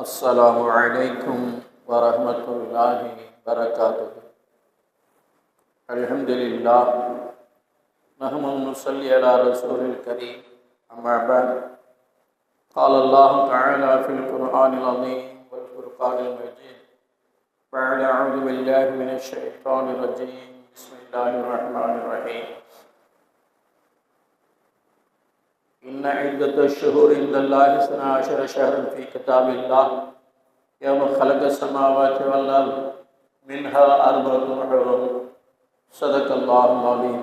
السلام عليكم ورحمة الله وبركاته. الحمد لله نحمد نصلي على رسول الكريم. أما بعد. قال الله تعالى في القرآن العظيم والفرقان المجيد. بعد أعوذ بالله من الشيطان الرجيم. بسم الله الرحمن الرحيم. إن عدة الشهور عند الله اثنا عشر شهرا في كتاب الله. يوم خلق السماوات والأرض منها أربعة حرم صدق الله العظيم.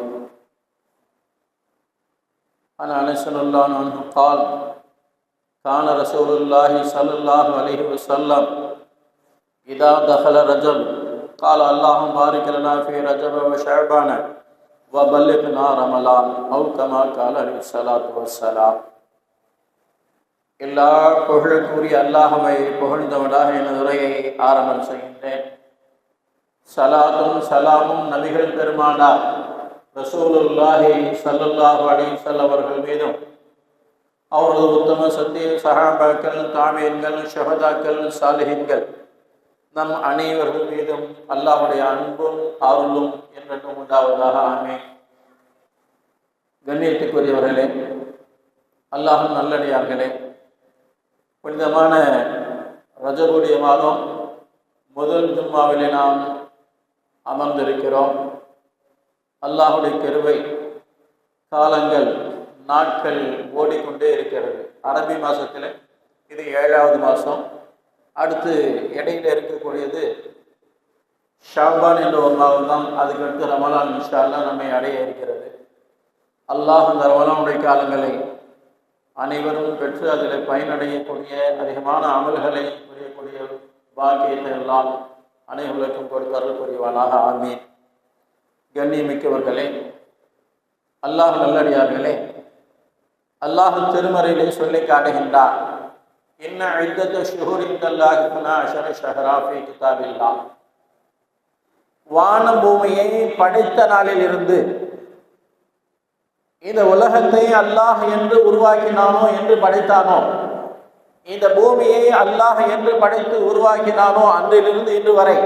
عن أنس رضي الله عنه قال كان رسول الله صلى الله عليه وسلم إذا دخل رجب قال اللهم بارك لنا في رجب وشعبان வபல்லக்னா ரமலான் மௌகமா கால் அலி சலாத்து வசலாம் எல்லா புகழுக்குரிய அல்லாஹமை புகழ்ந்தவனாக எனது உரையை ஆரம்பம் செய்கின்றேன். சலாத்தும் சலாமும் நபிகள் பெருமானார் ரசூலுல்லாஹி சல்லல்லாஹு அலி சல்லவர்கள் மீதும் அவரது உத்தம சத்திய சகாபாக்கள் தாமியன்கள் ஷஹதாக்கள் சாலிஹின்கள் நம் அனைவர்கள் மீதும் அல்லாஹுடைய அன்பும் அருளும் என்றென்றும் உண்டாவதாக. ஆமே கண்ணியத்துக்குரியவர்களே அல்லாஹும் நல்லடியார்களே புனிதமான ரஜகுடைய மாதம் முதல் ஜும்மாவிலே நாம் அமர்ந்திருக்கிறோம். அல்லாஹுடைய கருவை காலங்கள் நாட்கள் ஓடிக்கொண்டே இருக்கிறது. அரபி மாதத்தில் இது ஏழாவது மாதம் அடுத்து இடையில இருக்கக்கூடியது ஷாபான் என்ற ஒரு மாதம் தான் அதுக்கடுத்து ரமலான் இன்ஷால்லா நம்மை அடைய இருக்கிறது. அல்லாஹ் அந்த ரமலானுடைய காலங்களை அனைவரும் பெற்று அதில் பயனடையக்கூடிய அதிகமான அமல்களை புரியக்கூடிய பாக்கியத்தை எல்லாம் அனைவருக்கும் கொடுத்தார்கள் புரிவானாக ஆமீன். கண்ணியமிக்கவர்களே அல்லாஹ் நல்லடியார்களே அல்லாஹ் திருமறையிலே சொல்லி காட்டுகின்றார். இன்ன ஐந்தத்து ஷுஹூர் இந்தல்லாஹ் கிதாபில்லா வானம் பூமியை படைத்த நாளில் இருந்து இந்த உலகத்தை அல்லாஹ் என்று உருவாக்கினானோ என்று படைத்தானோ இந்த பூமியை அல்லாஹ் என்று படைத்து உருவாக்கினானோ அன்றிலிருந்து இன்று வரை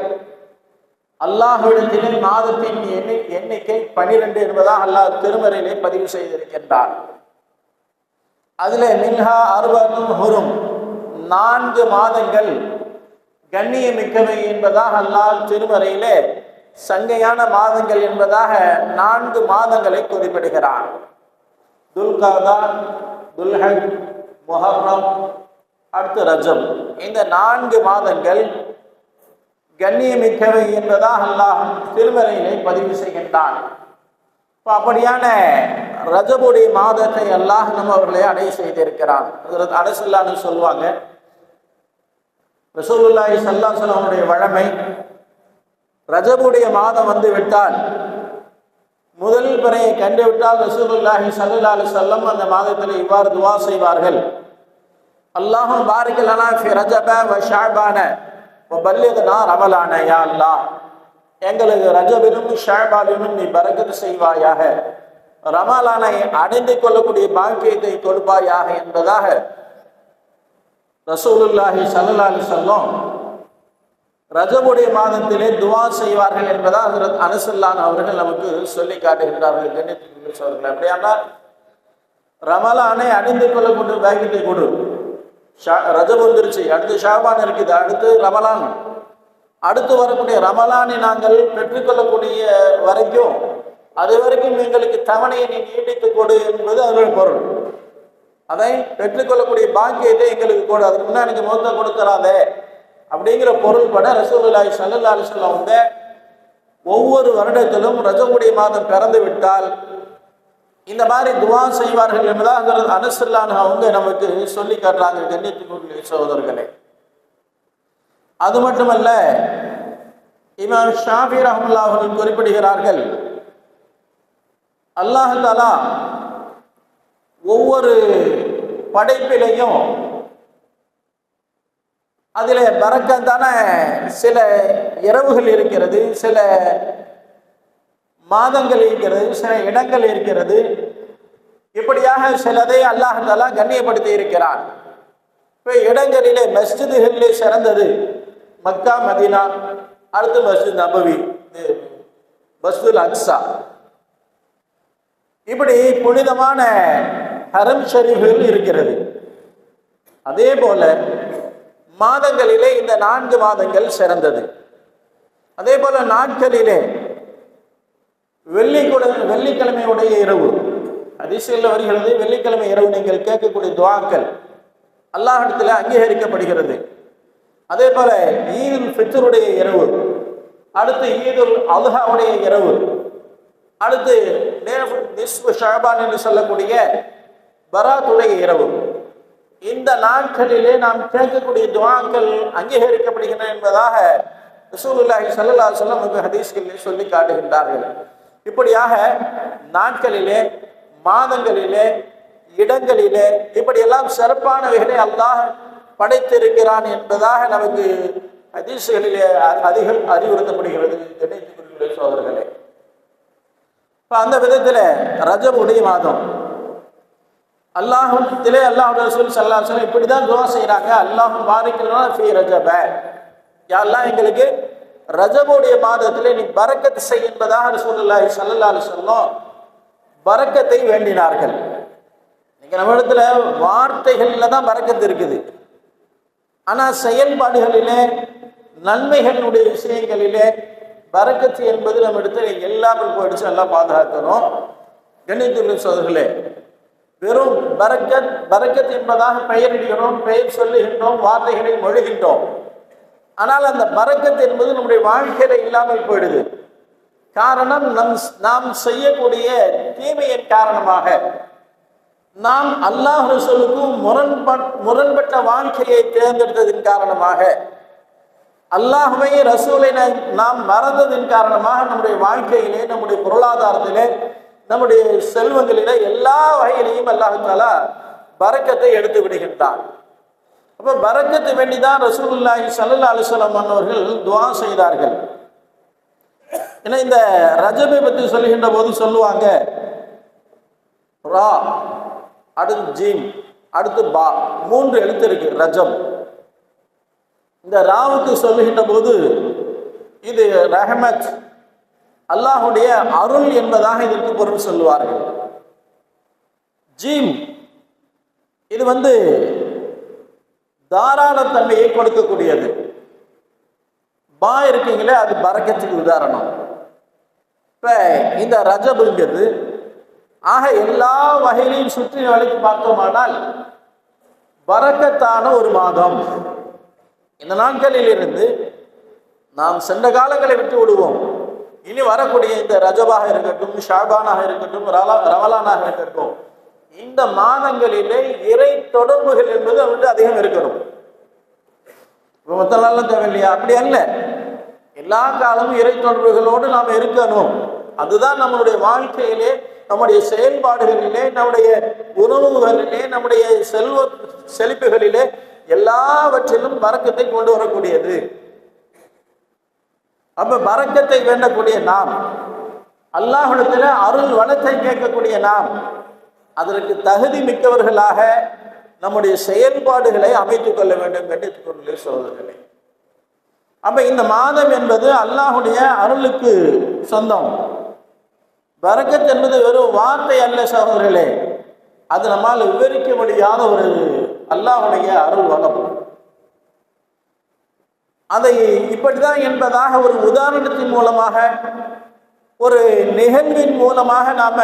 அல்லாஹ்விடத்திலே மாதத்தின் எண்ணி எண்ணிக்கை பனிரெண்டு என்பதாக அல்லாஹ் திருமறையிலே பதிவு செய்திருக்கின்றார் அதில் மின்ஹா அறுபதும் ஹுரும். நான்கு மாதங்கள் கண்ணியமிக்கவை என்பதாக அல்லாஹ் திருமறையிலே சங்கையான மாதங்கள் என்பதாக நான்கு மாதங்களை குறிப்பிடுகிறார். துல்காதா துல்ஹக் முஹர்ரம் அடுத்து ரஜம். இந்த நான்கு மாதங்கள் கண்ணியமிக்கவை என்பதாக அல்லாஹ் திருமறையிலே பதிவு செய்கின்றான். இப்போ அப்படியான ரஜபுடைய மாதத்தை அல்லாஹ் நம்ம அவர்களை அடைய செய்திருக்கிறான். அரசுல்லான்னு சொல்லுவாங்க. ரசூலுல்லாஹி சல்லாஹ் அவனுடைய வழமை ரஜபுடைய மாதம் வந்து விட்டால் முதல் பிறையை கண்டுவிட்டால் ரசூலுல்லாஹி சல்லா அலி சொல்லம் அந்த மாதத்தில் இவ்வாறு துவா செய்வார்கள். அல்லாஹும் பாரிக்கலனா ரஜப வ ஷாபான வ ரமலான யா அல்லாஹ். எங்களுக்கு ரஜபிலும் ஷாபாலிலும் நீ பரக்கத்து செய்வாயாக. ரமலானை அடைந்து கொள்ளக்கூடிய பாக்கியத்தை கொடுப்பாயாக என்பதாக ரசூலுல்லாஹி சல்லா அலி சொல்லம் ரஜபுடைய மாதத்திலே துவா செய்வார்கள் என்பதால் ஹசரத் அனசுல்லான் அவர்கள் நமக்கு சொல்லி காட்டுகின்றார்கள் கண்ணியத்துக்கு சொல்கிறார்கள் அப்படியானால் ரமலானை அணிந்து கொள்ளக்கூடிய பாக்கியத்தை கொடு. ரஜப் வந்துருச்சு. அடுத்து ஷாபான் இருக்குது. அடுத்து ரமலான். அடுத்து வரக்கூடிய ரமலானை நாங்கள் பெற்றுக்கொள்ளக்கூடிய வரைக்கும் அது வரைக்கும் எங்களுக்கு தவணையை நீ நீட்டித்துக் கொடு என்பது அதனுடைய பொருள். அதை பெற்றுக்கொள்ளக்கூடிய பாக்கியத்தை எங்களுக்கு கூட. அதுக்கு முன்னாடி நீங்கள் மொத்த கொடுத்துறாதே அப்படிங்கிற பொருள் பட ரசூலுல்லாஹி சல்லா அலிஸ்லாம் வந்து ஒவ்வொரு வருடத்திலும் ரஜமுடைய மாதம் பிறந்து விட்டால் இந்த மாதிரி துவா செய்வார்கள் என்பதாக அனுசல்லான் அவங்க நமக்கு சொல்லி காட்டுறாங்க கண்ணியத்துக்குரிய சகோதரர்களே. அது மட்டுமல்ல இமாம் ஷாபி ரஹமுல்லா அவர்கள் குறிப்பிடுகிறார்கள் அல்லாஹாலா ஒவ்வொரு படைப்பிலையும் அதில் பறக்கத்தான சில இரவுகள் இருக்கிறது சில மாதங்கள் இருக்கிறது சில இடங்கள் இருக்கிறது. இப்படியாக சிலதை அல்லாஹாலா கண்ணியப்படுத்தி இருக்கிறார் இப்போ இடங்களிலே மஸ்ஜிதுகளிலே சிறந்தது மக்கா மதீனா அடுத்து மஸ்ஜித் நபவி மஸ்துல் மஸ்ஜிதுல் அக்ஸா. இப்படி புனிதமான ஹரம் ஷரீஃபில் இருக்கிறது. அதே போல மாதங்களிலே இந்த நான்கு மாதங்கள் சிறந்தது. அதே போல நாட்களிலே வெள்ளிக்குட வெள்ளிக்கிழமையுடைய இரவு அதிசயில் வருகிறது வெள்ளிக்கிழமை இரவு நீங்கள் கேட்கக்கூடிய துவாக்கள் அல்லாஹிடத்தில் அங்கீகரிக்கப்படுகிறது. அதே போல ஈதுல் ஃபித்ருடைய இரவு அடுத்து ஈதுல் அல்ஹாவுடைய இரவு அடுத்து ஷாபான் என்று சொல்லக்கூடிய பராத்துடைய இரவு. இந்த நாட்களிலே நாம் கேட்கக்கூடிய துவாக்கள் அங்கீகரிக்கப்படுகின்றன என்பதாக ரசூலுல்லாஹி சல்லா சொல்லம் ஹதீஸ்களிலே சொல்லி காட்டுகின்றார்கள். இப்படியாக நாட்களிலே மாதங்களிலே இடங்களிலே இப்படியெல்லாம் சிறப்பானவைகளை அல்லாஹ் படைத்திருக்கிறான் என்பதாக நமக்கு ஹதீஸ்களிலே அதிகம் அறிவுறுத்தப்படுகிறது. இணைத்துக்குரிய சோதர்களே. இப்போ அந்த விதத்தில் ரஜமுடைய மாதம். அல்லாஹுத்திலே அல்லாஹ் ரசூல் சல்லா சொல்லம் இப்படி தான் துவா செய்கிறாங்க அல்லாஹும் பாரிக்கலாம் ஃபி ரஜப. யாரெல்லாம் எங்களுக்கு ரஜபுடைய மாதத்தில் நீ பறக்கத்து செய் என்பதாக ரசூலுல்லாஹி சல்லல்லா சொல்லும் பறக்கத்தை வேண்டினார்கள். நீங்க நம்ம இடத்துல வார்த்தைகள்ல தான் பறக்கத்து இருக்குது. ஆனா செயல்பாடுகளிலே நன்மைகளுடைய விஷயங்களிலே பறக்கத்து என்பது நம்ம இடத்துல எல்லாமே போயிடுச்சு நல்லா பாதுகாக்கணும். கண்ணியத்துள்ள சோதர்களே வெறும் பரக்கத் பரக்கத் என்பதாக பெயரிடுகிறோம் பெயர் சொல்லுகின்றோம் வார்த்தைகளை மொழிகின்றோம். ஆனால் அந்த பரக்கத் என்பது நம்முடைய வாழ்க்கையில இல்லாமல் போயிடுது. காரணம் நம் நாம் செய்யக்கூடிய தீமையின் காரணமாக. நாம் அல்லாஹ் ரசூலுக்கும் முரண்பட் முரண்பட்ட வாழ்க்கையை தேர்ந்தெடுத்ததின் காரணமாக. அல்லாஹுவை ரசூலை நாம் மறந்ததின் காரணமாக நம்முடைய வாழ்க்கையிலே நம்முடைய பொருளாதாரத்திலே நம்முடைய செல்வங்களில எல்லா வகையிலையும் அல்லாஹாலா பறக்கத்தை எடுத்து விடுகின்றான். அப்ப பறக்கத்து வேண்டிதான் ரசூலுல்லாஹி சல்லா அலுவலம் அன்னவர்கள் துவா செய்தார்கள். ஏன்னா இந்த ரஜபை பற்றி சொல்லுகின்ற போது சொல்லுவாங்க ரா அடுத்து ஜீம் அடுத்து பா மூன்று எழுத்து இருக்கு ரஜம் இந்த ராவுக்கு சொல்லுகின்ற போது இது ரஹமத் அல்லாஹுடைய அருள் என்பதாக இதற்கு பொருள் சொல்லுவார்கள். ஜீம் இது வந்து தாராளத்தன்மையை கொடுக்கக்கூடியது. பா இருக்கீங்களே அது பறக்கத்துக்கு உதாரணம். இப்ப இந்த ரஜபுங்கிறது ஆக எல்லா வகையிலையும் சுற்றி வளைத்து பார்த்தோமானால் பறக்கத்தான ஒரு மாதம். இந்த நாட்களில் இருந்து நாம் சென்ற காலங்களை விட்டு விடுவோம். இனி வரக்கூடிய இந்த ரஜபாக இருக்கட்டும் ஷாபானாக இருக்கட்டும் ரலா- ரமலானாக இருக்கட்டும் இந்த மாதங்களிலே இறை தொடர்புகள் என்பது வந்து அதிகம் இருக்கணும். இப்போ தேவையில்லையா? அப்படி அல்ல. எல்லா காலமும் இறை தொடர்புகளோடு நாம் இருக்கணும். அதுதான் நம்மளுடைய வாழ்க்கையிலே நம்முடைய செயல்பாடுகளிலே நம்முடைய உணவுகளிலே நம்முடைய செல்வ செழிப்புகளிலே எல்லாவற்றிலும் பறக்கத்தை கொண்டு வரக்கூடியது. அப்ப பறக்கத்தை வேண்டக்கூடிய நாம். அல்லாஹிடத்தில் அருள் வளத்தை கேட்கக்கூடிய நாம். அதற்கு தகுதி மிக்கவர்களாக நம்முடைய செயல்பாடுகளை அமைத்துக் கொள்ள வேண்டும் கண்டித்துக் சோதர்களே அப்ப இந்த மாதம் என்பது அல்லாஹுடைய அருளுக்கு சொந்தம். பரக்கத் என்பது வெறும் வார்த்தை அல்ல சகோதரர்களே. அது நம்மால் விவரிக்க முடியாத ஒரு அல்லாஹுடைய அருள் வளம் அதை இப்படிதான் என்பதாக ஒரு உதாரணத்தின் மூலமாக ஒரு நிகழ்வின் மூலமாக நாம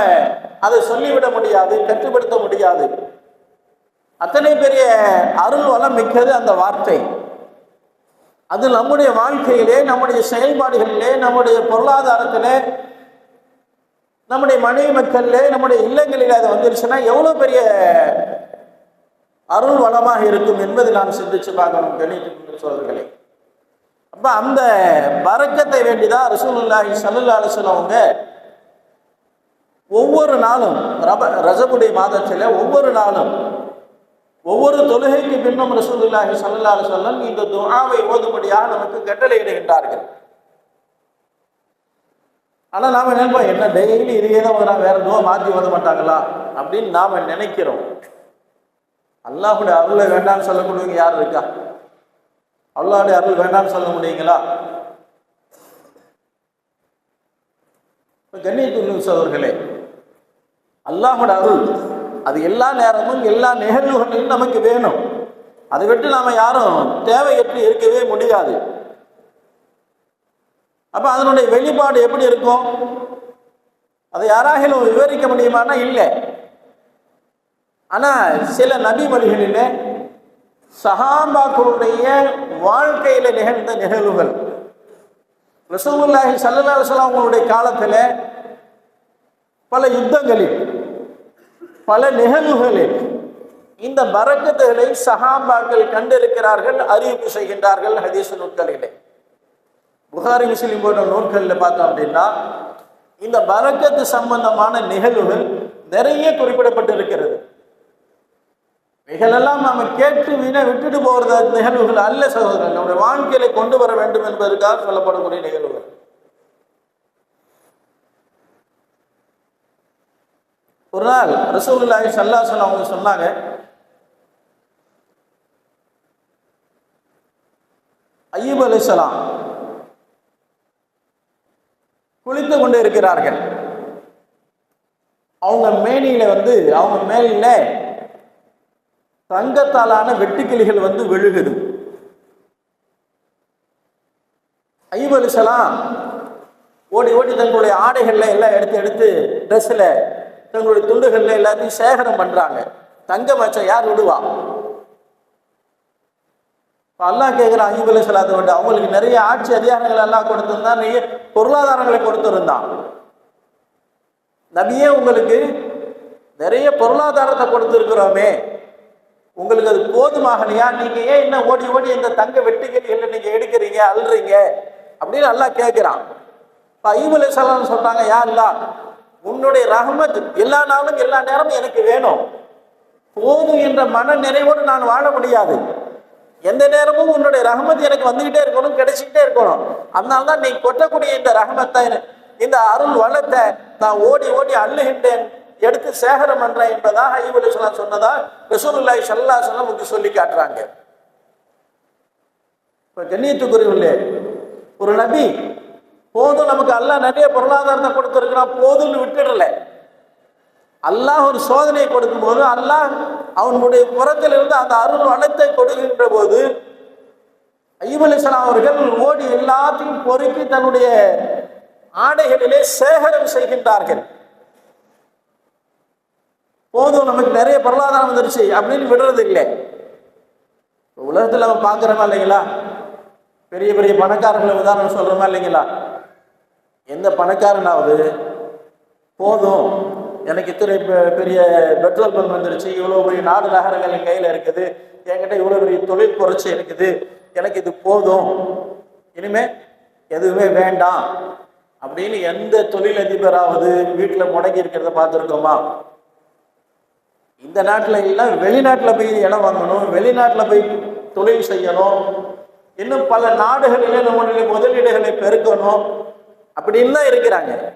அதை சொல்லிவிட முடியாது கட்டுப்படுத்த முடியாது. அத்தனை பெரிய அருள் வளம் மிக்கது அந்த வார்த்தை. அது நம்முடைய வாழ்க்கையிலே நம்முடைய செயல்பாடுகளிலே நம்முடைய பொருளாதாரத்திலே நம்முடைய மனைவி மக்களிலே நம்முடைய இல்லங்களிலே அது வந்துருச்சுன்னா எவ்வளோ பெரிய அருள் வளமாக இருக்கும் என்பதை நாம் சிந்திச்சு பார்க்கணும் கணித்து சோதர்களே அப்ப அந்த பறக்கத்தை வேண்டிதான் ரசூலுல்லாஹி ஸல்லல்லாஹு அலைஹி அவங்க ஒவ்வொரு நாளும் ரப ரஜபுடைய மாதத்தில் ஒவ்வொரு நாளும் ஒவ்வொரு தொழுகைக்கு பின்னும் ரசூலுல்லாஹி ஸல்லல்லாஹு அலைஹி இந்த துஆவை ஓதும்படியாக நமக்கு கட்டளையிடுகின்றார்கள். ஆனால் நாம் நினைப்போம் என்ன டெய்லி இதையே தான் ஓதுறாங்க வேற துவா மாற்றி ஓத மாட்டாங்களா அப்படின்னு நாம் நினைக்கிறோம். அல்லாஹுடைய அருளை வேண்டாம்னு சொல்லக்கூடியவங்க யார் இருக்கா? அல்லாஹுடைய அருள் வேண்டாம்னு சொல்ல முடியுங்களா? கண்ணியத்துள்ள சோதர்களே அல்லாஹோட அருள் அது எல்லா நேரமும் எல்லா நிகழ்வுகளிலும் நமக்கு வேணும். அதை விட்டு நாம யாரும் தேவையற்று இருக்கவே முடியாது. அப்ப அதனுடைய வெளிப்பாடு எப்படி இருக்கும்? அதை யாராகிலும் விவரிக்க முடியுமானா? இல்லை. ஆனா சில நபிமொழிகளிலே சஹாபாக்களுடைய வாழ்க்கையில நிகழ்ந்த நிகழ்வுகள். ரசூல்லாஹி சல்லா அலைஹி அவங்களுடைய காலத்தில் பல யுத்தங்களில் பல நிகழ்வுகளில் இந்த பரக்கத்துகளை சஹாபாக்கள் கண்டிருக்கிறார்கள் அறிவிப்பு செய்கின்றார்கள் ஹதீஸ் நூல்களிலே. புகாரி முஸ்லிம் போன்ற நூல்களில் பார்த்தோம் அப்படின்னா இந்த பரக்கத்து சம்பந்தமான நிகழ்வுகள் நிறைய குறிப்பிடப்பட்டிருக்கிறது. இவைகளெல்லாம் நாம கேட்டு வீணை விட்டுட்டு போறது நிகழ்வுகள் அல்ல சகோதரன் நம்முடைய வாழ்க்கையில கொண்டு வர வேண்டும் என்பதற்காக சொல்லப்படக்கூடிய நிகழ்வுகள். ஒரு நாள் ரசூலுல்லாஹி சல்லாசன் அவங்க சொன்னாங்க ஐயப் அலிசலாம் குளித்து கொண்டு இருக்கிறார்கள் அவங்க மேனியில வந்து அவங்க மேனியில தங்கத்தாலான வெட்டுக்கிளிகள் வந்து விழுகுது. ஐவலுசலாம் ஓடி ஓடி தங்களுடைய ஆடைகள்ல எல்லாம் எடுத்து எடுத்து ட்ரெஸ்ஸில் தங்களுடைய துண்டுகள்ல எல்லாத்தையும் சேகரம் பண்றாங்க. தங்க மச்சம் யார் விடுவா இப்ப அல்லாஹ் கேட்கிறான் ஐயூப் சலாத்தை விட்டு அவங்களுக்கு நிறைய ஆட்சி அதிகாரங்கள் எல்லாம் கொடுத்திருந்தான் நிறைய பொருளாதாரங்களை கொடுத்திருந்தான். நபியே உங்களுக்கு நிறைய பொருளாதாரத்தை கொடுத்திருக்கிறோமே. உங்களுக்கு அது போதுமாகலையா? நீங்க ஏன் என்ன ஓடி ஓடி இந்த தங்க வெட்டுக்கிளிகளை நீங்க எடுக்கிறீங்க அல்றீங்க அப்படின்னு நல்லா கேட்கிறான். ஐவுல ஐயூப் அலி சலாம் சொல்றாங்க யா இல்லா உன்னுடைய ரஹமத் எல்லா நாளும் எல்லா நேரமும் எனக்கு வேணும். போதும் என்ற மன நிறைவோடு நான் வாழ முடியாது. எந்த நேரமும் உன்னுடைய ரஹமத் எனக்கு வந்துகிட்டே இருக்கணும் கிடைச்சிக்கிட்டே இருக்கணும். அதனால தான் நீ கொட்டக்கூடிய இந்த ரஹமத்தை இந்த அருள் வளத்தை நான் ஓடி ஓடி அள்ளுகின்றேன். எடுத்து சேகரம் பண்றேன் என்பதாக ஐவலி சொல்ல சொன்னதா ரசூலுல்லாய் சல்லா சொல்லம் வஸல்லம் சொல்லி காட்டுறாங்க. இப்போ கண்ணியத்துக்குரியவில்லை ஒரு நபி போதும் நமக்கு அல்லாஹ் நிறைய பொருளாதாரத்தை கொடுத்துருக்கிறான் போதும்னு விட்டுடல. அல்லாஹ் ஒரு சோதனையை கொடுக்கும் போது அல்லாஹ் அவனுடைய புறத்தில் இருந்து அந்த அருள் வளத்தை கொடுக்கின்ற போது ஐயூப் அவர்கள் ஓடி எல்லாத்தையும் பொறுக்கி தன்னுடைய ஆடைகளிலே சேகரம் செய்கின்றார்கள். போதும் நமக்கு நிறைய பொருளாதாரம் வந்துருச்சு அப்படின்னு விடுறது இல்லை. உலகத்தில் நம்ம பார்க்குறோமா இல்லைங்களா? பெரிய பெரிய பணக்காரர்களை உதாரணம் சொல்கிறோமா இல்லைங்களா? எந்த பணக்காரனாவது போதும் எனக்கு இத்தனை பெ- பெரிய பெட்ரோல் பங்க் வந்துருச்சு இவ்வளோ பெரிய நாடு நகரங்கள் என் கையில் இருக்குது என்கிட்ட இவ்வளோ பெரிய தொழில் புரட்சி இருக்குது எனக்கு இது போதும் இனிமே எதுவுமே வேண்டாம் அப்படின்னு எந்த தொழிலதிபராவது வீட்டில் முடங்கி இருக்கிறத பார்த்துருக்கோமா? இந்த நாட்டில் இல்லை வெளிநாட்டில் போய் இடம் வாங்கணும் வெளிநாட்டில் போய் தொழில் செய்யணும் இன்னும் பல நாடுகளிலே நம்மளுடைய முதலீடுகளை பெருக்கணும் அப்படின்னு தான் இருக்கிறாங்க.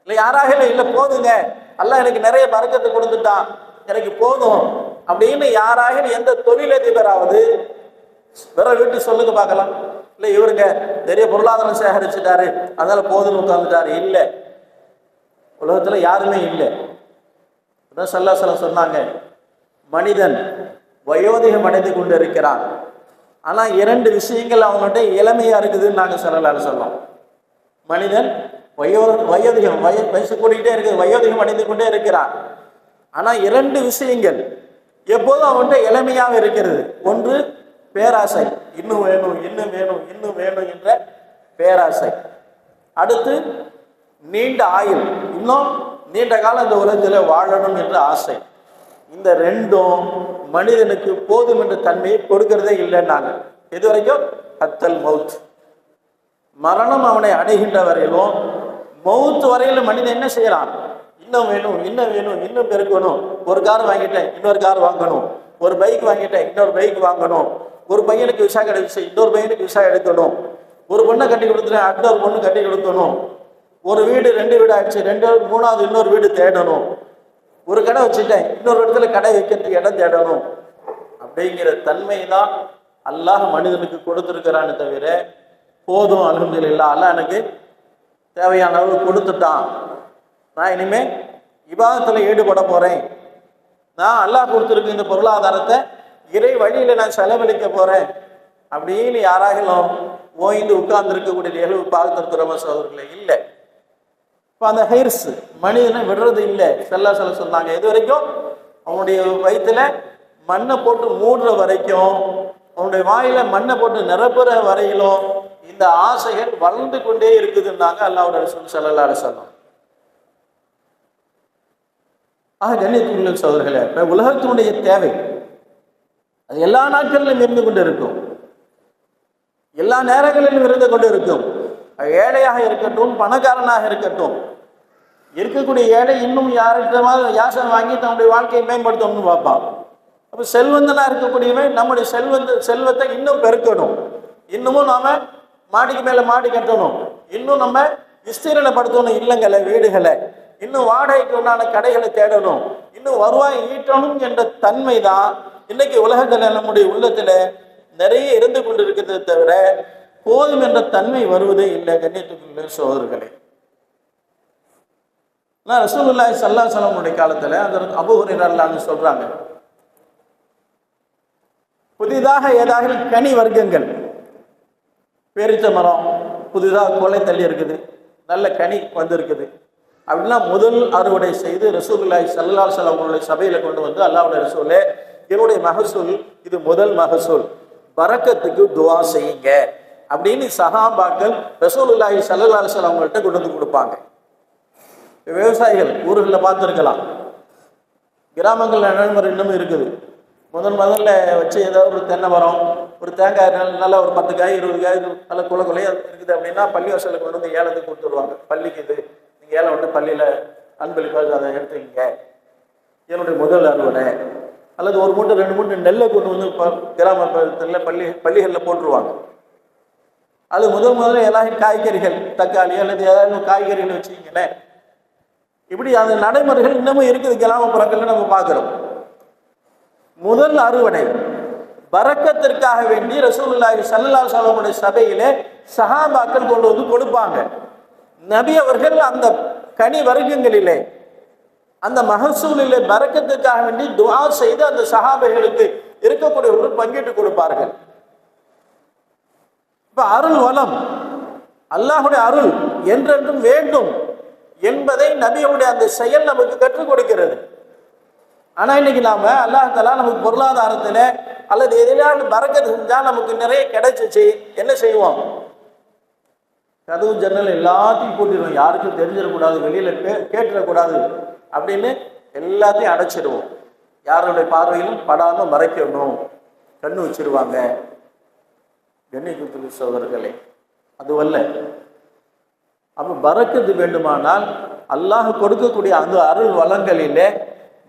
இல்லை யாராக இல்லை போதுங்க. எல்லாம் எனக்கு நிறைய பறக்கத்தை கொடுத்துட்டான். எனக்கு போதும். அப்படின்னு யாராக எந்த தொழிலதிபராவது வேற வீட்டு சொல்லுங்க பார்க்கலாம். இல்லை இவருங்க நிறைய பொருளாதாரம் சேகரிச்சுட்டாரு. அதனால போதும்னு உட்காந்துட்டாரு இல்லை. உலகத்தில் யாருமே இல்லை. அதான் சல்லாசலம் சொன்னாங்க. மனிதன் வயோதிகம் அடைந்து கொண்டு இருக்கிறான் ஆனால் இரண்டு விஷயங்கள் அவங்கள்ட்ட இளமையாக இருக்குதுன்னு நாங்கள் சொல்லலாம்னு சொல்லலாம் மனிதன் வயோ வயோதிகம் வய வயசு கூடிக்கிட்டே இருக்குது வயோதிகம் அடைந்து கொண்டே இருக்கிறான். ஆனால் இரண்டு விஷயங்கள் எப்போதும் அவன்கிட்ட இளமையாக இருக்கிறது. ஒன்று பேராசை. இன்னும் வேணும் இன்னும் வேணும் இன்னும் வேணும் என்ற பேராசை. அடுத்து நீண்ட ஆயுள். இன்னும் நீண்ட காலம் இந்த உலகத்தில் வாழணும் என்ற ஆசை. இந்த ரெண்டும் மனிதனுக்கு போதும் என்ற தன்மையை கொடுக்கிறதே இல்லைன்னாங்க. இது வரைக்கும் கத்தல் மவுத். மரணம் அவனை அடைகின்ற வரையிலும் மவுத் வரையிலும் மனிதன் என்ன செய்யறான்? இன்னும் வேணும் இன்னும் வேணும் இன்னும் பெருக்கணும். ஒரு கார் வாங்கிட்டேன் இன்னொரு கார் வாங்கணும். ஒரு பைக் வாங்கிட்டேன் இன்னொரு பைக் வாங்கணும். ஒரு பையனுக்கு விசா கிடைச்சு இன்னொரு பையனுக்கு விசா எடுக்கணும். ஒரு பொண்ணை கட்டி கொடுத்துட்டேன் அடுத்த ஒரு பொண்ணு கட்டி கொடுக்கணும். ஒரு வீடு ரெண்டு வீடு ஆயிடுச்சு. ரெண்டு மூணாவது இன்னொரு வீடு தேடணும். ஒரு கடை வச்சுட்டேன் இன்னொரு இடத்துல கடை வைக்கிறதுக்கு இடம் தேடணும். அப்படிங்கிற தன்மை தான் அல்லாஹ் மனிதனுக்கு கொடுத்துருக்கிறான்னு தவிர போதும் அல்ஹம்துலில்லாஹ். அல்லாஹ் எனக்கு தேவையான அளவு கொடுத்துட்டான். நான் இனிமே விவாதத்தில் ஈடுபட போறேன். நான் அல்லாஹ் கொடுத்துருக்க இந்த பொருளாதாரத்தை இறை வழியில நான் செலவழிக்க போறேன். அப்படின்னு யாராகலும் ஓய்ந்து உட்கார்ந்து இருக்கக்கூடிய நிகழ்வு பார்த்துருக்கிறோம சோதர்களே இல்லை. இப்போ அந்த ஹைர்ஸ் மனிதனை விடுறது இல்லை. செல்லா செல்ல சொன்னாங்க. இது வரைக்கும் அவனுடைய வயிற்றுல மண்ணை போட்டு மூடுற வரைக்கும் அவனுடைய வாயில மண்ணை போட்டு நிரப்புற வரையிலும் இந்த ஆசைகள் வளர்ந்து கொண்டே இருக்குதுன்னாங்க அல்லாவோட ரசூல் செல்லல்லா அலைஹி ஆக கண்ணியத்துள்ள சோதர்களே இப்ப உலகத்தினுடைய தேவை அது எல்லா நாட்களிலும் இருந்து கொண்டு இருக்கும் எல்லா நேரங்களிலும் இருந்து கொண்டு இருக்கும் ஏழையாக இருக்கட்டும் பணக்காரனாக இருக்கட்டும் இருக்கக்கூடிய ஏழை இன்னும் யார்கிட்டமாவது யாசனை வாங்கி தன்னுடைய வாழ்க்கையை மேம்படுத்தணும்னு பார்ப்பான் அப்போ செல்வந்தனாக இருக்கக்கூடியவன் நம்முடைய செல்வந்த செல்வத்தை இன்னும் பெருக்கணும். இன்னமும் நாம் மாடிக்கு மேலே மாடி கட்டணும். இன்னும் நம்ம விஸ்தீரணப்படுத்தணும் இல்லங்களை வீடுகளை. இன்னும் வாடகைக்கு உண்டான கடைகளை தேடணும். இன்னும் வருவாய் ஈட்டணும் என்ற தன்மை தான் இன்னைக்கு உலகத்தில் நம்முடைய உள்ளத்தில் நிறைய இருந்து கொண்டிருக்கிறதே தவிர போதும் என்ற தன்மை வருவதே இல்லை கண்ணியத்துக்குள்ள சோதர்களே ஆனால் ரசூலுல்லாஹி சல்லா சலமுடைய காலத்தில் காலத்துல அந்த அபூ ஹுரைரான்னு சொல்றாங்க. புதிதாக ஏதாவது கனி வர்க்கங்கள் பேரிச்ச மரம் புதிதாக கொலை தள்ளி இருக்குது நல்ல கனி வந்திருக்குது. அப்படின்னா முதல் அறுவடை செய்து ரசூலுல்லாஹி சல்லா சலமுடைய அவங்களுடைய சபையில கொண்டு வந்து அல்லாவுடைய ரசூலே என்னுடைய மகசூல் இது முதல் மகசூல். வரக்கத்துக்கு துவா செய்யுங்க அப்படின்னு சஹாபாக்கள் ரசூலுல்லாஹி ஸல்லல்லாஹு அலைஹி வஸல்லம் அவங்கள்ட்ட கொண்டு வந்து கொடுப்பாங்க. விவசாயிகள் ஊர்களில் பார்த்துருக்கலாம். கிராமங்களில் நடைமுறை இன்னமும் இருக்குது. முதல் முதல்ல வச்சு ஏதாவது ஒரு தென்னை மரம் ஒரு தேங்காய் நல்ல நல்லா ஒரு பத்து காய் இருபது காய் நல்ல குல குலையாக இருக்குது அப்படின்னா பள்ளி வாசலில் கொண்டு வந்து ஏலத்துக்கு கொடுத்துருவாங்க பள்ளிக்கு இது நீங்கள் ஏலம் விட்டு பள்ளியில் அன்பளிப்பாக அதை எடுத்துக்கிங்க. என்னுடைய முதல் அறுவடை. அல்லது ஒரு மூட்டை ரெண்டு மூட்டை நெல்லை கொண்டு வந்து கிராமத்தில் பள்ளி பள்ளிகளில் போட்டுருவாங்க. அது முதல் முதல்ல எல்லாரும் காய்கறிகள் தக்காளி அல்லது ஏதாவது காய்கறிகள் வச்சுக்கிங்களேன். இப்படி அந்த நடைமுறைகள் இன்னமும் இருக்குது கிராமப்புறங்களில் நம்ம பார்க்குறோம். முதல் அறுவடை. பரக்கத்திற்காக வேண்டி ரசூலுல்லாஹி சல்லா சலோமுடைய சபையிலே சஹாபாக்கள் கொண்டு வந்து கொடுப்பாங்க. நபி அவர்கள் அந்த கனி வர்க்கங்களிலே அந்த மகசூலிலே பறக்கத்துக்காக வேண்டி துவா செய்து அந்த சஹாபைகளுக்கு இருக்கக்கூடியவர்கள் பங்கிட்டு கொடுப்பார்கள். இப்ப அருள் வளம். அல்லாஹுடைய அருள் என்றென்றும் வேண்டும். என்பதை நபியுடைய அந்த செயல் நமக்கு கற்றுக் கொடுக்கிறது. ஆனா இன்னைக்கு நாம அல்லாஹ் நமக்கு பொருளாதாரத்துல அல்லது எதிலாவது பறக்கத்து செஞ்சா நமக்கு நிறைய கிடைச்சிச்சு. என்ன செய்வோம்? கதவு ஜன்னல் எல்லாத்தையும் கூட்டிடுவோம் யாருக்கும் தெரிஞ்சிடக்கூடாது வெளியில கேட்டுடக்கூடாது அப்படின்னு எல்லாத்தையும் அடைச்சிடுவோம். யாருடைய பார்வையிலும் படாம மறைக்கணும். கண்ணு வச்சிருவாங்க. கண்ணியத்துக்குரிய சோதர்களே அதுவல்ல. அப்போ பரக்கத்து வேண்டுமானால் அல்லாஹ் கொடுக்கக்கூடிய அந்த அருள் வளங்களிலே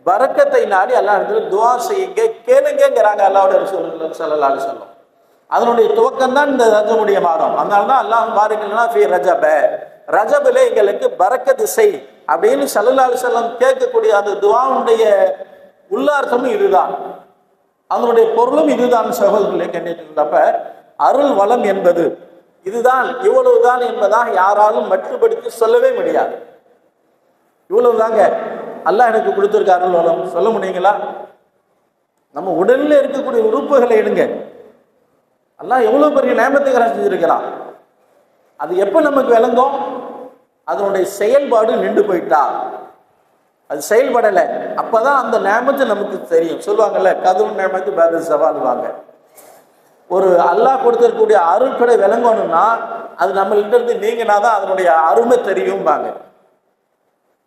பறக்கத்தை நாடி அல்லாஹ் இடத்துல துவா செய்யுங்க கேளுங்கிறாங்க அல்லாஹ்வுடைய ரசூல் ஸல்லல்லாஹு சொல்லும் அதனுடைய துவக்கம் தான் இந்த ரஜமுடைய மாதம் அதனால தான் அல்லாஹ் பாருங்கன்னா ஃபி ரஜப. ரஜபிலே எங்களுக்கு பரக்கத்து செய் அப்படின்னு ஸல்லல்லாஹு செல்லம் கேட்கக்கூடிய அந்த துவாவுடைய உள்ளார்த்தமும் இதுதான். அதனுடைய பொருளும் இதுதான் சகோதரர்களே கண்டிப்பாக அருள் வளம் என்பது. இதுதான் இவ்வளவுதான் என்பதாக யாராலும் மட்டுப்படுத்தி சொல்லவே முடியாது. இவ்வளவுதாங்க. அல்லாஹ் எனக்கு கொடுத்துருக்க சொல்ல முடியுங்களா? நம்ம உடலில் இருக்கக்கூடிய உறுப்புகளை எடுங்க. அல்லாஹ் எவ்வளவு பெரிய நேமத்துக்கு செஞ்சிருக்கிறான். அது எப்போ நமக்கு விளங்கும்? அதனுடைய செயல்பாடு நின்று போயிட்டா. அது செயல்படலை. அப்பதான் அந்த நேமத்து நமக்கு தெரியும். சொல்லுவாங்கல்ல கதவு நேமத்து பேத சவால்வாங்க ஒரு அல்லாஹ் கொடுத்துருக்கக்கூடிய அருட்கடை விளங்கணும்னா அது நம்மள்கிட்ட இருந்து நீங்கினா தான் அதனுடைய அருமை தெரியும்பாங்க.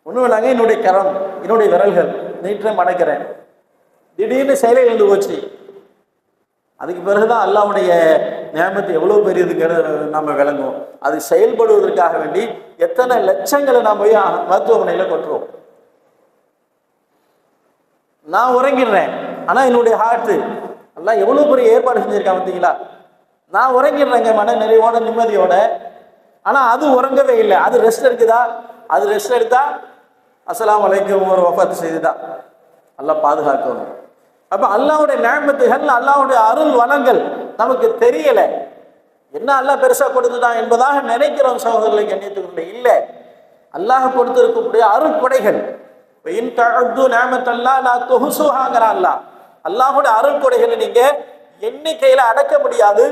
ஒன்றும் இல்லைங்க என்னுடைய கரம் என்னுடைய விரல்கள் நீட்டே மடக்கிறேன். திடீர்னு செயலை எழுந்து போச்சு. அதுக்கு பிறகுதான் அல்லாவுடைய நியமத்து எவ்வளவு பெரியதுங்கிறது நம்ம விளங்குவோம். அது செயல்படுவதற்காக வேண்டி எத்தனை லட்சங்களை நாம் போய் மருத்துவமனையில கொட்டுறோம். நான் உறங்கிடுறேன். ஆனா என்னுடைய ஹார்ட்டு எல்லாம் எவ்வளவு பெரிய ஏற்பாடு செஞ்சிருக்கான் பார்த்தீங்களா? நான் உறங்கிடுறேங்க மன நிறைவோட நிம்மதியோட. ஆனா அது உறங்கவே இல்லை. அது ரெஸ்ட் எடுக்குதா? அது ரெஸ்ட் எடுத்தா அஸ்லாம் வலைக்கும் ஒரு வஃபாத்து செய்துதான் எல்லாம் பாதுகாக்கணும். அப்ப அல்லாவுடைய நேமத்துகள் அல்லாவுடைய அருள் வளங்கள் நமக்கு தெரியல. என்ன அல்லாஹ் பெருசா கொடுத்துட்டான் என்பதாக நினைக்கிறோம் சகோதரர்களை கண்ணியத்துக்குள்ள இல்லை. அல்லாஹ் கொடுத்திருக்கக்கூடிய அருட்கொடைகள் இன் தஅது நேமத்தல்லா நான் தொகுசுகாங்கிறான் அல்லாஹ். அல்லாஹ்வுடைய அருட்கொடைகளை நீங்க எண்ணிக்கையில அடக்க முடியாது.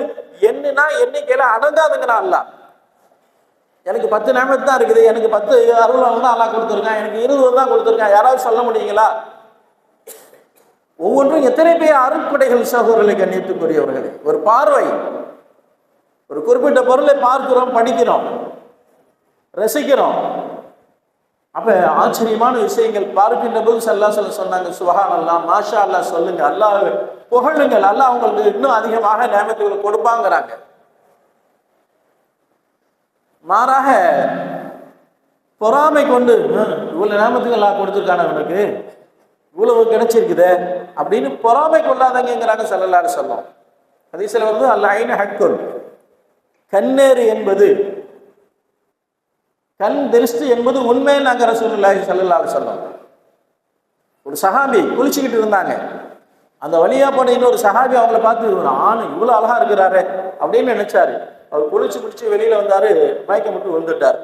என்னன்னா எண்ணிக்கையில அடங்காதுங்கன்னா அல்லாஹ். எனக்கு பத்து நேமத்து தான் இருக்குது. எனக்கு பத்து அருள் தான் அல்லா கொடுத்துருக்கான். எனக்கு இருபது தான் கொடுத்துருக்கான். யாராவது சொல்ல முடியுங்களா? ஒவ்வொன்றும் எத்தனை பேர் அருட்கொடைகள் சகோதரர்களை கண்ணியத்துக்குரியவர்களே? ஒரு பார்வை. ஒரு குறிப்பிட்ட பொருளை பார்க்கிறோம் படிக்கிறோம் ரசிக்கிறோம். அப்ப ஆச்சரியமான விஷயங்கள். பார்க்கின்ற போது சல்லா சொல்ல சொன்னாங்க சுஹான் அல்லா மாஷா அல்லாஹ் சொல்லுங்க. அல்லாஹ் புகழுங்கள். அல்லா அவங்களுக்கு இன்னும் அதிகமாக நியமத்துகளை கொடுப்பாங்கிறாங்க. மாறாக பொறாமை கொண்டு இவ்வளோ இவ்வளவு நியமத்துக்கு எல்லாம் கொடுத்துருக்கான உனக்கு. இவ்வளவு கிடைச்சிருக்குது. அப்படின்னு பொறாமை கொள்ளாதங்கிறாங்க சல்லல்லாரு சொல்லும் சில வந்து அல்ல ஐன ஹக்குல் கண்ணேறு என்பது கண் திருஷ்டி என்பது உண்மை நாங்கள் ரசூலுல்லாஹி ஸல்லல்லாஹு சொல்லும் ஒரு சஹாபி குளிச்சுக்கிட்டு இருந்தாங்க. அந்த வழியா போன இன்னொரு சஹாபி அவங்கள பார்த்து ஒரு ஆண் இவ்வளோ அழகா இருக்கிறாரு அப்படின்னு நினைச்சாரு. அவர் குளிச்சு குளிச்சு வெளியில வந்தாரு மயக்கம் விட்டு விழுந்துட்டார்.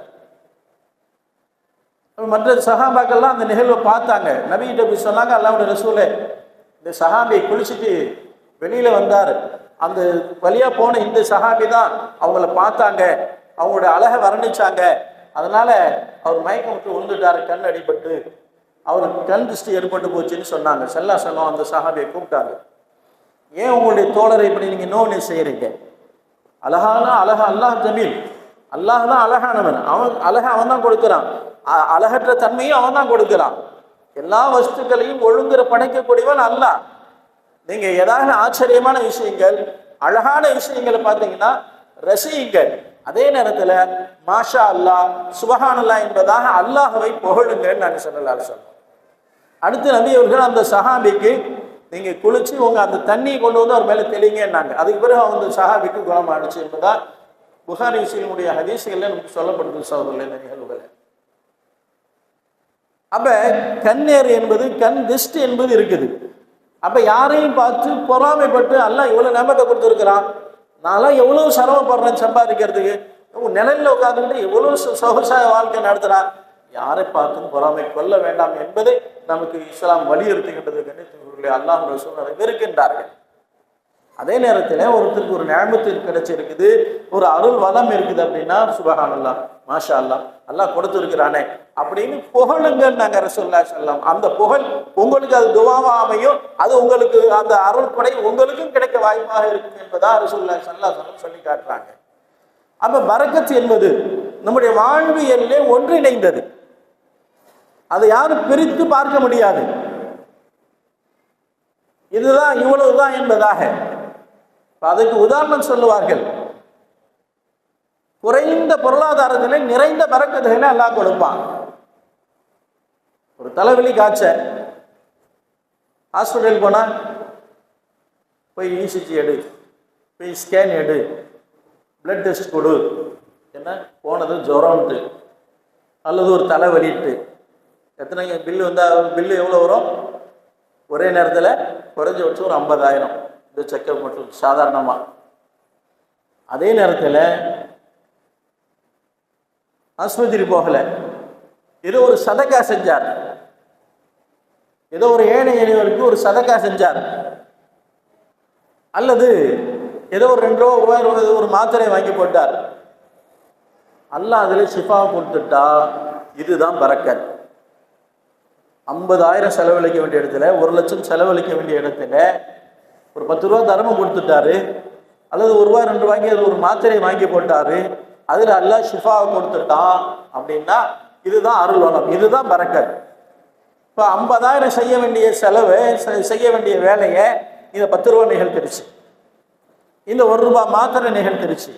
மற்ற சஹாபாக்கள்லாம் அந்த நிகழ்வை பார்த்தாங்க. நபிகிட்ட போய் சொன்னாங்க அல்லாவுடைய ரசூலே இந்த சஹாபி குளிச்சுட்டு வெளியில வந்தார். அந்த வழியா போன இந்த சஹாபி தான் அவங்கள பார்த்தாங்க. அவங்களோட அழகை வர்ணிச்சாங்க. அதனால அவர் மயக்கம் விட்டு கண் அடிபட்டு. அவருக்கு கண் திருஷ்டி ஏற்பட்டு போச்சுன்னு சொன்னாங்க. செல்லா செல்லம் அந்த சஹாபியை கூப்பிட்டாங்க. ஏன் உங்களுடைய தோழரை இப்படி நீங்க நோனி செய்யறீங்க? அழகான அழகா அல்லாஹ் ஜமீல். அல்லாஹ் தான் அழகானவன். அவன் அழக அவன் தான் கொடுக்குறான். அ- அழகற்ற தன்மையும் அவன் தான் கொடுக்குறான். எல்லா வஸ்துக்களையும் ஒழுங்குற படைக்கக்கூடியவன் அல்லாஹ். நீங்க ஏதாவது ஆச்சரியமான விஷயங்கள் அழகான விஷயங்களை பார்த்தீங்கன்னா ரசியுங்கள். அதே நேரத்துல மாஷா அல்லாஹ் சுபஹான் அல்லாஹ் என்பதாக அல்லாஹவை புகழுங்கன்னு நான் சொல்லலாம் சொன்னோம் அடுத்து நபி அவர்கள் அந்த சஹாபிக்கு நீங்க குளிச்சு உங்க அந்த தண்ணியை கொண்டு வந்து அவர் மேல தெளிங்கன்னாங்க. அதுக்கு பிறகு அவங்க சஹாபிக்கு குணமாடுச்சு என்பதா புகாரி விஷயங்களுடைய ஹதீசுகள்ல நமக்கு சொல்லப்படுது சகோதரர்களே இந்த நிகழ்வுகளை அப்ப கண்ணேறு என்பது கண் திஷ்டி என்பது இருக்குது. அப்ப யாரையும் பார்த்து பொறாமைப்பட்டு அல்ல இவ்வளவு நம்பிக்கை கொடுத்துருக்கிறான். நான்லாம் எவ்வளவு சிரமப்படுறேன் சம்பாதிக்கிறதுக்கு? உன் நிலையில உட்கார்ந்துட்டு எவ்வளவு சொ- சொகுசாய வாழ்க்கை நடத்துறான் யாரை பார்த்தும் பொறாமை கொள்ள வேண்டாம் என்பதை நமக்கு இஸ்லாம் வலியுறுத்துகின்றது கணித்துள்ளே அல்லாஹ் ரசூல் இருக்கின்றார்கள் அதே நேரத்தில் ஒருத்தருக்கு ஒரு நியமத்து கிடைச்சிருக்குது ஒரு அருள் வளம் இருக்குது அப்படின்னா சுபஹான் மாஷா அல்லாஹ் அல்லாஹ் கொடுத்துருக்கிறானே. அப்படின்னு புகழுங்கள் நாங்க ரசோல்லா சொல்லலாம் அந்த புகழ் உங்களுக்கு அது துவாவா அமையும் அது உங்களுக்கு அந்த அருள் கொடை உங்களுக்கும் கிடைக்க வாய்ப்பாக இருக்கும் என்பதா ரசோல்லா சல்லா சொல்லம் சொல்லி காட்டுறாங்க. அப்ப பரக்கத் என்பது நம்முடைய வாழ்வு எல்லே ஒன்றிணைந்தது. அதை யாரும் பிரித்து பார்க்க முடியாது. இதுதான் இவ்வளவுதான் என்பதாக. அதுக்கு உதாரணம் சொல்லுவார்கள். குறைந்த பொருளாதாரத்திலே நிறைந்த பறக்கத்துகளை எல்லாம் கொடுப்பான். ஒரு தலைவலி காய்ச்ச ஹாஸ்பிட்டல் போனா போய் இசிஜி எடு போய் ஸ்கேன் எடு பிளட் டெஸ்ட் கொடு. என்ன? போனது ஜுரம்ட்டு. அல்லது ஒரு தலைவலிட்டு. எத்தனை பில்லு வந்தால் பில்லு எவ்வளோ வரும்? ஒரே நேரத்தில் குறைஞ்சபட்சம் ஒரு ஐம்பதாயிரம். இந்த செக்கப் மட்டும் சாதாரணமாக அதே நேரத்தில் ஆஸ்பத்திரி போகலை. ஏதோ ஒரு சதக்கா செஞ்சார். ஏதோ ஒரு ஏழை எளியவருக்கு ஒரு சதக்கா செஞ்சார். அல்லது ஏதோ ஒரு ரெண்டு ரூபா ரூபாய் ரூபாய் ஒரு மாத்திரை வாங்கி போட்டார். அல்லா அதில் ஷிஃபாவை கொடுத்துட்டா இதுதான் பறக்கல். ஐம்பதாயிரம் செலவழிக்க வேண்டிய இடத்துல ஒரு லட்சம் செலவழிக்க வேண்டிய இடத்துல ஒரு பத்து ரூபா தர்மம் கொடுத்துட்டாரு. அல்லது ஒரு ரூபாய் ரெண்டு ரூபாய்க்கு அது ஒரு மாத்திரை வாங்கி போட்டாரு. அதில் அல்லாஹ் ஷிஃபாவை கொடுத்துட்டான் அப்படின்னா இதுதான் அருள் வளம் இதுதான் பரக்கத். இப்போ ஐம்பதாயிரம் செய்ய வேண்டிய செலவு செ- செய்ய வேண்டிய வேலையை இந்த பத்து ரூபா நிகழ்த்திருச்சு இந்த ஒரு ரூபாய் மாத்திரை நிகழ்த்திருச்சு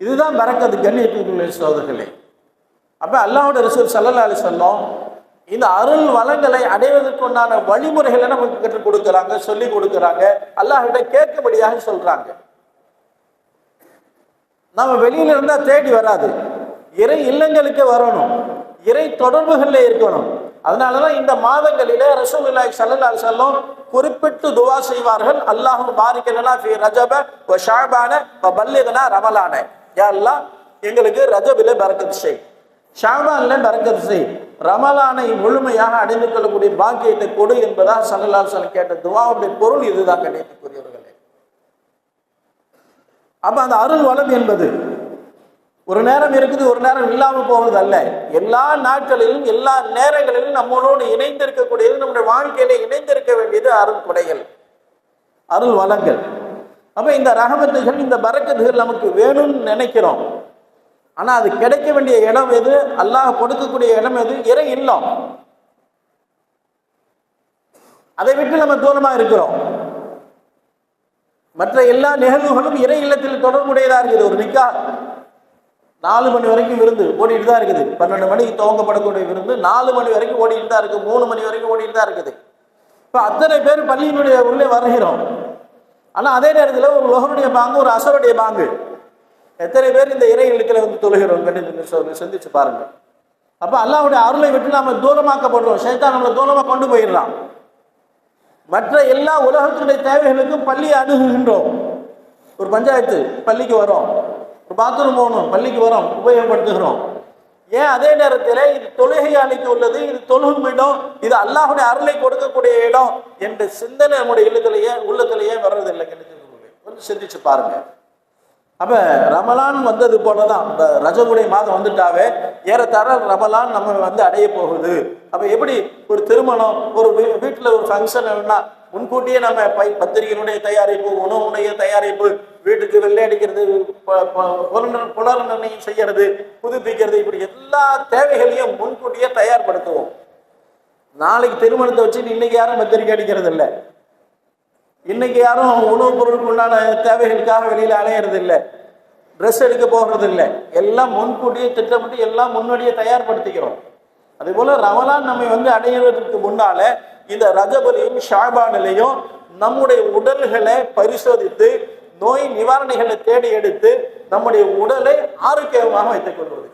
இதுதான் பரக்கத்து கண்ணியத்துக்குள்ள சோதர்களே அப்போ அல்லாவோட ரசூல் சல்லல்லா அலி சொல்லம் இந்த அருள் வளங்களை அடைவதற்குண்டான வழிமுறைகளை நமக்கு கற்றுக் கொடுக்குறாங்க சொல்லி கொடுக்குறாங்க அல்லாஹிட்ட கேட்கும்படியாக சொல்றாங்க. நம்ம வெளியில இருந்தா தேடி வராது. இறை இல்லங்களுக்கு வரணும். இறை தொடர்புகள்ல இருக்கணும். அதனாலதான் இந்த மாதங்களிலே ரசூல் ஸல்லல்லாஹு சல்லா செல்லும் குறிப்பிட்டு துவா செய்வார்கள். அல்லாஹும் பாரிக்கலனா ஃபி ரஜப வ ஷஅபான வ பல்லிகனா ரமலான. யா எங்களுக்கு ரஜபில பரக்கத் செய். ஷாபான்ல பரக்கத் செய். ரமலானை முழுமையாக அடைந்து கொள்ளக்கூடிய பாக்கியத்தை கொடு என்பதாக சல்லல்லா அலைஹி கேட்ட துவாவுடைய பொருள் இதுதான் கணியத்துக்குரியவர்களே அப்ப அந்த அருள் வளம் என்பது ஒரு நேரம் இருக்குது ஒரு நேரம் இல்லாம போவது அல்ல. எல்லா நாட்களிலும் எல்லா நேரங்களிலும் நம்மளோடு இணைந்து இருக்கக்கூடியது நம்முடைய வாழ்க்கையில இணைந்திருக்க வேண்டியது அருள் கொடைகள் அருள் வளங்கள். அப்ப இந்த ரகமத்துகள் இந்த பரக்கத்துகள் நமக்கு வேணும்னு நினைக்கிறோம். ஆனால் அது கிடைக்க வேண்டிய இடம் எது? அல்லாஹ் கொடுக்கக்கூடிய இடம் எது? இறை இல்லம். அதை விட்டு நம்ம தூரமாக இருக்கிறோம். மற்ற எல்லா நிகழ்வுகளும் இறை இல்லத்தில் தொடர்புடையதா இருக்குது. ஒரு நிக்கா நாலு மணி வரைக்கும் விருந்து ஓடிட்டு தான் இருக்குது. பன்னெண்டு மணிக்கு துவங்கப்படக்கூடிய விருந்து நாலு மணி வரைக்கும் ஓடிட்டு தான் இருக்கு மூணு மணி வரைக்கும் ஓடிட்டு தான் இருக்குது. இப்போ அத்தனை பேர் பள்ளியினுடைய உள்ளே வருகிறோம். ஆனால் அதே நேரத்தில் ஒரு லொகருடைய பாங்கு ஒரு அசருடைய பாங்கு. எத்தனை பேர் இந்த இறை இல்லத்தில் வந்து தொழுகிறோம் கண்டித்து சொல்லி சிந்திச்சு அப்போ அல்லாவுடைய அருளை விட்டு நாம தூரமாக்கப்படுறோம் சைத்தான் நம்மளை தூரமாக கொண்டு போயிடலாம் மற்ற எல்லா உலகத்தினுடைய தேவைகளுக்கும் பள்ளியை அணுகுகின்றோம். ஒரு பஞ்சாயத்து பள்ளிக்கு வரோம். ஒரு பாத்ரூம் போகணும் பள்ளிக்கு வரோம் உபயோகப்படுத்துகிறோம். ஏன் அதே நேரத்தில் இது தொழுகை அளித்து உள்ளது இது தொழுகும் இடம் இது அல்லாஹுடைய அருளை கொடுக்கக்கூடிய இடம் என்ற சிந்தனை நம்முடைய இல்லத்திலேயே உள்ளத்திலேயே வர்றதில்லை கொஞ்சம் சிந்திச்சு பாருங்க. அப்ப ரமலான் வந்தது போலதான். இந்த ரஜகுடை மாதம் வந்துட்டாவே ஏறத்தாழ ரமலான் நம்ம வந்து அடைய போகுது. அப்ப எப்படி ஒரு திருமணம் ஒரு வீ- வீட்டுல ஒரு ஃபங்க்ஷன் முன்கூட்டியே நம்ம பை பத்திரிகையினுடைய தயாரிப்பு உணவுடைய தயாரிப்பு வீட்டுக்கு வெள்ளை அடிக்கிறது ப- நிர்ணயம் செய்யறது புதுப்பிக்கிறது இப்படி எல்லா தேவைகளையும் முன்கூட்டியே தயார்படுத்துவோம். நாளைக்கு திருமணத்தை வச்சு இன்னைக்கு யாரும் பத்திரிக்கை அடிக்கிறது இல்லை இன்னைக்கு யாரும் உணவுப் பொருளுக்கு உண்டான தேவைகளுக்காக வெளியில அலையிறது இல்லை ட்ரெஸ் எடுக்க போகிறது இல்லை எல்லாம் முன்கூட்டியே திட்டமிட்டு எல்லாம் முன்னாடியே தயார்படுத்திக்கிறோம். அதே போல ரமலான் நம்மை வந்து அடையிறதுக்கு முன்னால இந்த ரஜபலியும் ஷாபானிலையும் நம்முடைய உடல்களை பரிசோதித்து நோய் நிவாரணிகளை தேடி எடுத்து நம்முடைய உடலை ஆரோக்கியமாக வைத்துக் கொள்வது.